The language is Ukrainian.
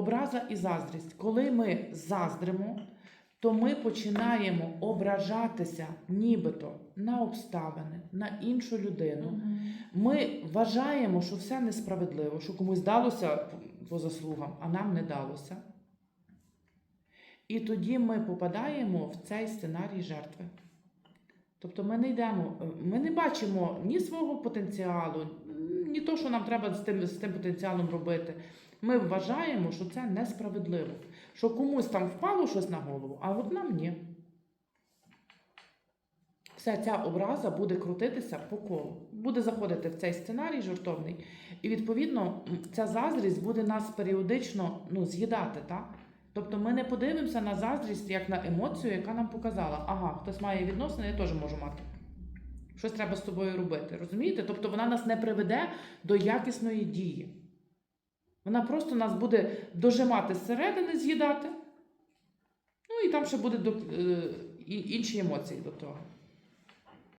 Образа і заздрість. Коли ми заздримо, то ми починаємо ображатися нібито на обставини, на іншу людину. Ми вважаємо, що все несправедливо, що комусь далося по- заслугам, а нам не далося. І тоді ми попадаємо в цей сценарій жертви. Тобто ми не йдемо, е, ми не бачимо ні свого потенціалу, ні то, що нам треба з тим, з тим потенціалом робити. Ми вважаємо, що це несправедливо, що комусь там впало щось на голову, а от нам ні. Вся ця образа буде крутитися по колу, буде заходити в цей сценарій жартовний, і відповідно ця заздрість буде нас періодично ну, з'їдати. Так? Тобто ми не подивимося на заздрість як на емоцію, яка нам показала, ага, хтось має відносини, я теж можу мати. Щось треба з тобою робити. Розумієте? Тобто вона нас не приведе до якісної дії. Вона просто нас буде дожимати зсередини, з'їдати. Ну і там ще буде е, інші емоції до того.